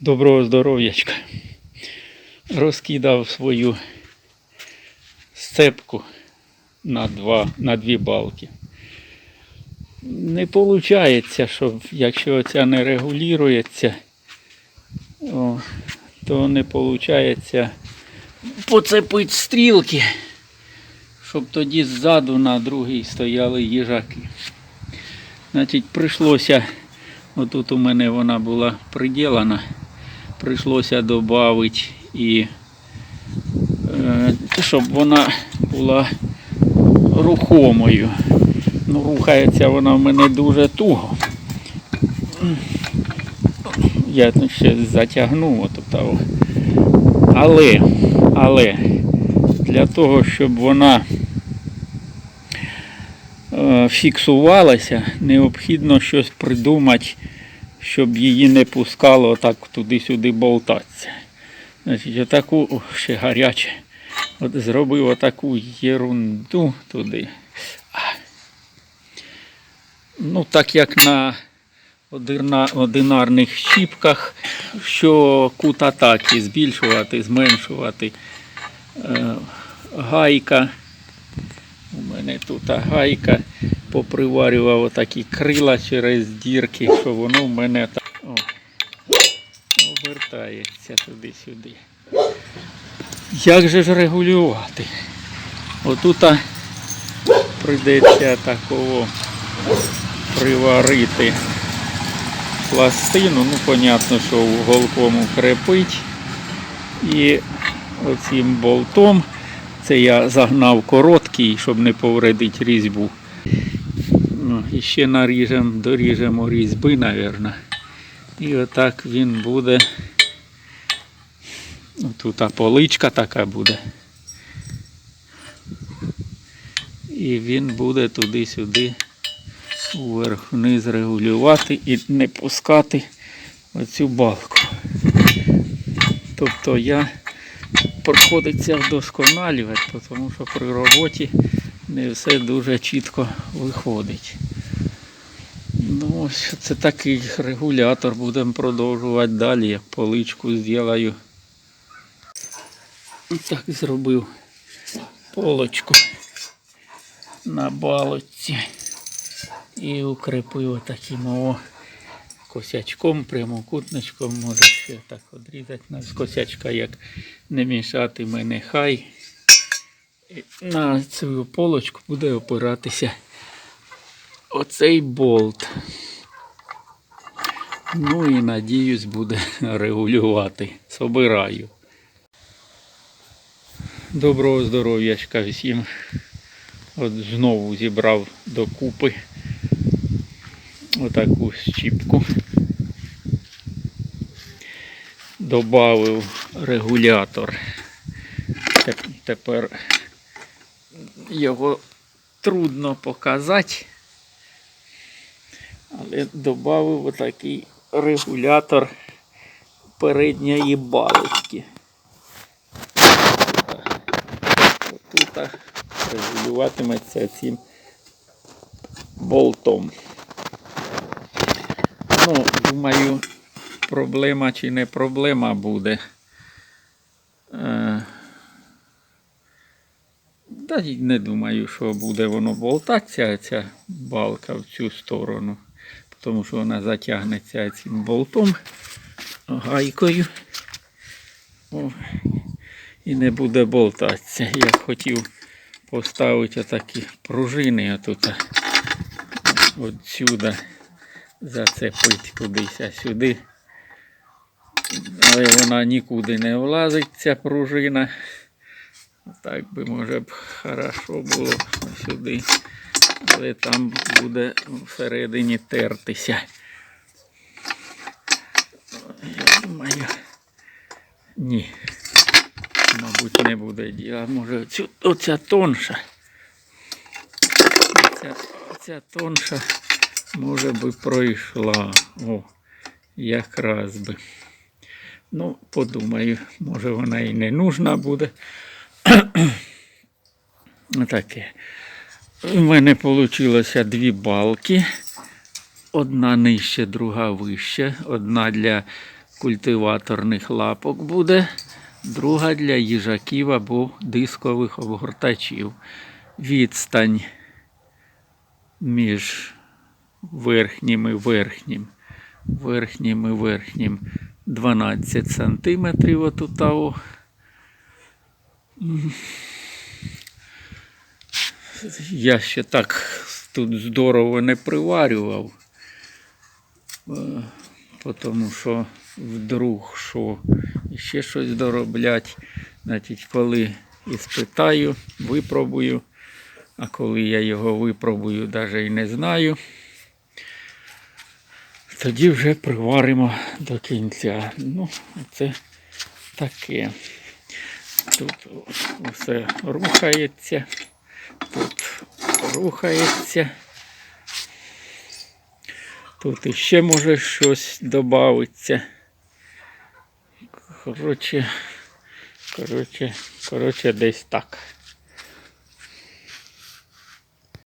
Доброго здоров'ячка. Розкидав свою сцепку на, два, на дві балки. Не виходить, що якщо ця не регулюється, то не виходить поцепити стрілки, щоб тоді ззаду на другій стояли їжаки. Значить, прийшлося, отут у мене вона була приділена, прийшлося додати і е, щоб вона була рухомою. Ну, рухається вона в мене дуже туго. Я ще затягну того. Але, але для того, щоб вона е, фіксувалася, необхідно щось придумати, щоб її не пускало так туди-сюди болтатися. Значить, отаку о, ще гаряче. От зробив отаку єрунду туди. Ну, так як на одинарних щіпках, що кут атаки збільшувати, зменшувати. Е, гайка. У мене тут гайка поприварював отакі крила через дірки, що воно в мене так о, обертається туди-сюди. Як же ж регулювати? Отут прийдеться такого приварити пластину. Ну, понятно, що уголком укрепить. І оцим болтом. Це я загнав короткий, щоб не повредити різьбу. Ну, і ще наріжемо, доріжемо різьби, мабуть. І отак він буде. Тут поличка така буде. І він буде туди-сюди, вверх вниз регулювати і не пускати оцю балку. Тобто я приходиться вдосконалювати, тому що при роботі не все дуже чітко виходить. Ну, ось це такий регулятор, будемо продовжувати далі, як поличку зроблю. Так зробив полочку на балочці і укріпив таким о косячком, прямокутничком, може ще так одрізати на косячка, як не мішатиме нехай. І На цю полочку буде опиратися оцей болт. Ну і надіюсь буде регулювати. Собираю. Доброго здоров'ячка всім. От знову зібрав докупи отаку щіпку. Добавив регулятор. Тепер його трудно показати. Але додав отакий регулятор передньої балочки. Тут регулюватиметься цим болтом. Ну, думаю, проблема чи не проблема буде. Е, Та й не думаю, що буде воно болтатися, ця балка в цю сторону, тому що вона затягнеться цим болтом, гайкою. О, і не буде болтатися. Я хотів поставити такі пружини отут. Отсюди зацепити кудись а сюди. Але вона нікуди не влазить, ця пружина. Так би може б хорошо було сюди. Але там буде всередині тертися. Я думаю, ні. Мабуть, не буде діла. Може, цю, оця тонша. Ця, ця тонша, може би, пройшла. О, якраз би. Ну, подумаю, може вона і не нужна буде. Таке. У мене вийшло дві балки. Одна нижче, друга вище. Одна для культиваторних лапок буде, друга для їжаків або дискових обгортачів. Відстань між верхнім і верхнім, верхнім і верхнім 12 сантиметрів отут. о. М. Я ще так тут здорово не приварював. Е, Тому що вдруг що ще щось дороблять. Значить, коли і спитаю, випробую. А коли я його випробую, навіть і не знаю, тоді вже приваримо до кінця. Ну, це таке. Тут все рухається, тут рухається. Тут іще може щось додатися. Коротше, коротше, коротше, десь так.